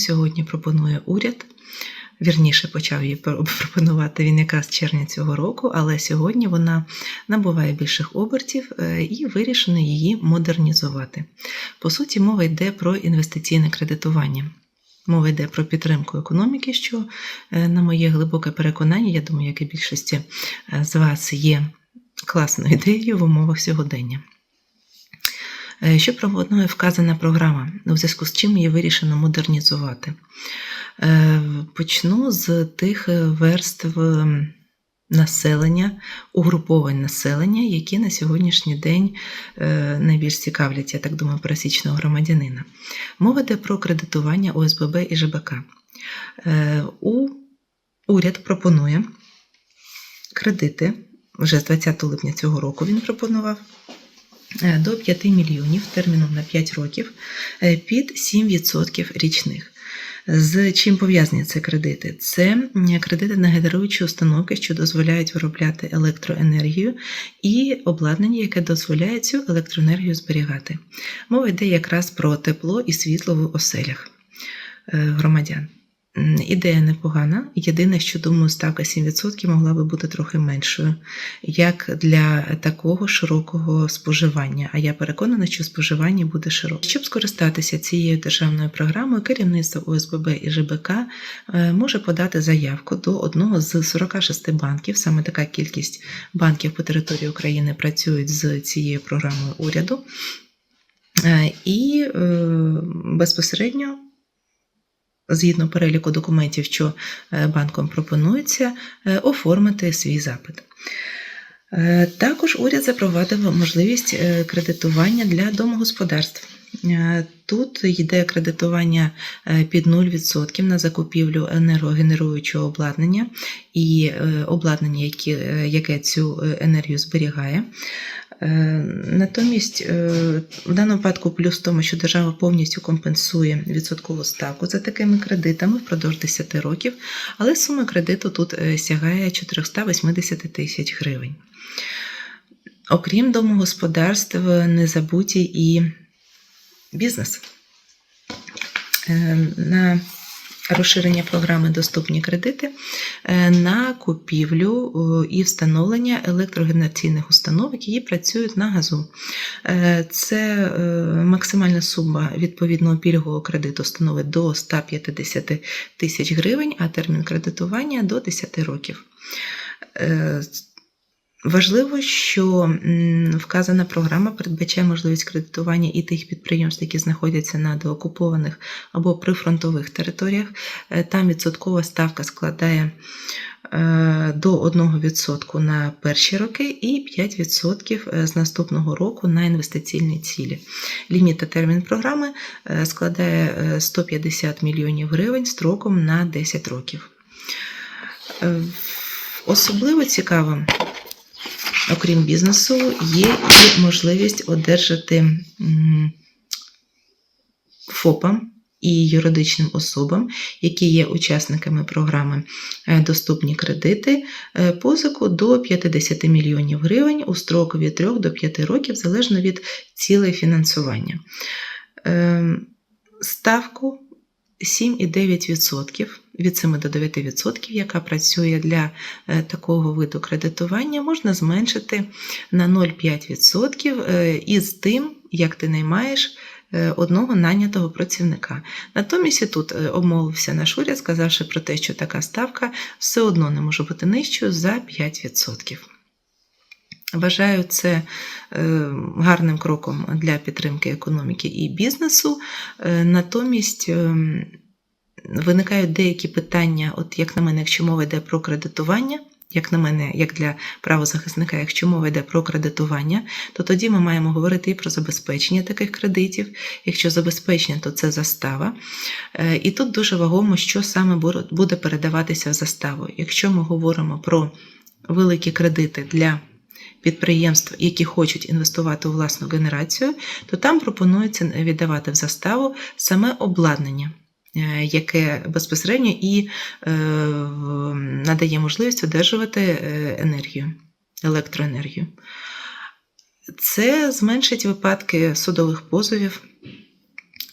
сьогодні пропонує уряд. Вірніше почав її пропонувати він якраз з червня цього року, але сьогодні вона набуває більших обертів е, і вирішено її модернізувати. По суті, мова йде про інвестиційне кредитування. Мова йде про підтримку економіки, що, е, на моє глибоке переконання, я думаю, як і більшості е, з вас є класною ідеєю в умовах сьогодення. Е, Що пропонує вказана програма, у зв'язку з чим її вирішено модернізувати? Е, Почну з тих верств населення, угруповань населення, які на сьогоднішній день е, найбільш цікавлять, я так думаю, пересічного громадянина. Мова йде про кредитування ОСББ і ЖБК. Е, У уряд пропонує кредити вже з 20 липня цього року він пропонував. Е, До 5 мільйонів терміном на 5 років е, під 7% річних. З чим пов'язані ці кредити? Це кредити на генеруючі установки, що дозволяють виробляти електроенергію, і обладнання, яке дозволяє цю електроенергію зберігати. Мова йде якраз про тепло і світло в оселях е, громадян. Ідея непогана. Єдине, що думаю, ставка 7% могла би бути трохи меншою, як для такого широкого споживання. А я переконана, що споживання буде широке. Щоб скористатися цією державною програмою, керівництво ОСББ і ЖБК е, може подати заявку до одного з 46 банків. Саме така кількість банків по території України працюють з цією програмою уряду. Е, І е, безпосередньо згідно переліку документів, що е, банком пропонується, е, оформити свій запит. Е, Також уряд запровадив можливість кредитування для домогосподарств. Тут йде кредитування під 0% на закупівлю енергогенеруючого обладнання і обладнання, яке, цю енергію зберігає. Е, Натомість, е, в даному випадку плюс в тому, що держава повністю компенсує відсоткову ставку за такими кредитами впродовж 10 років, але сума кредиту тут е, сягає 480 тисяч гривень. Окрім домогосподарств, не забуті і бізнес. На розширення програми Доступні кредити е, на купівлю е, і встановлення електрогенераційних установ, які працюють на газу. Е, Це максимальна сума відповідного пільгового кредиту становить до 150 тисяч гривень, а термін кредитування до 10 років. Е, Важливо, що вказана програма передбачає можливість кредитування і тих підприємств, які знаходяться на деокупованих або прифронтових територіях. Е, Там відсоткова ставка складає е, до 1% на перші роки і 5% з наступного року на інвестиційні цілі. Ліміт та термін програми е, складає е, 150 мільйонів гривень строком на 10 років. Е, Особливо цікавим окрім бізнесу, є і можливість одержати ФОПам і юридичним особам, які є учасниками програми е, Доступні кредити, е, позику до 50 мільйонів гривень у строку від 3 до 5 років, залежно від цілей фінансування. Е, Ставку 7,9% від 7 до 9%, яка працює для е, такого виду кредитування, можна зменшити на 0,5% е, із тим, як ти наймаєш е, одного нанятого працівника. Натомість і тут обмовився наш уряд, сказавши про те, що така ставка все одно не може бути нижчою за 5%. Вважаю це гарним кроком для підтримки економіки і бізнесу. Натомість ем, виникають деякі питання, от як на мене, якщо мова йде про кредитування. Як на мене, як для правозахисника, якщо мова йде про кредитування, то тоді ми маємо говорити і про забезпечення таких кредитів. Якщо забезпечення, то це застава. Е, І тут дуже вагомо, що саме буде передаватися в заставу. Якщо ми говоримо про великі кредити для підприємств, які хочуть інвестувати у власну генерацію, то там пропонується віддавати в заставу саме обладнання. Е, Яке безпосередньо і е, надає можливість одержувати е, енергію, електроенергію. Це зменшить випадки судових позовів,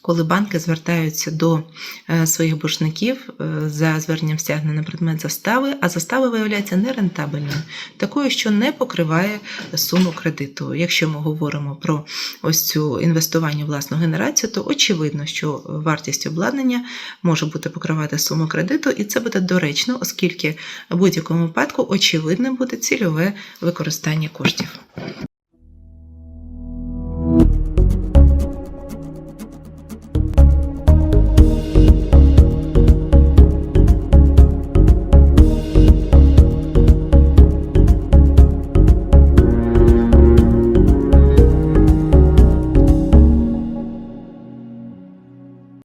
коли банки звертаються до е, своїх боржників е, за зверненням стягнення на предмет застави, а застава виявляється нерентабельною, такою, що не покриває суму кредиту. Якщо ми говоримо про ось цю інвестування в власну генерацію, то очевидно, що вартість обладнання може бути покривати суму кредиту, і це буде доречно, оскільки в будь-якому випадку очевидним буде цільове використання коштів.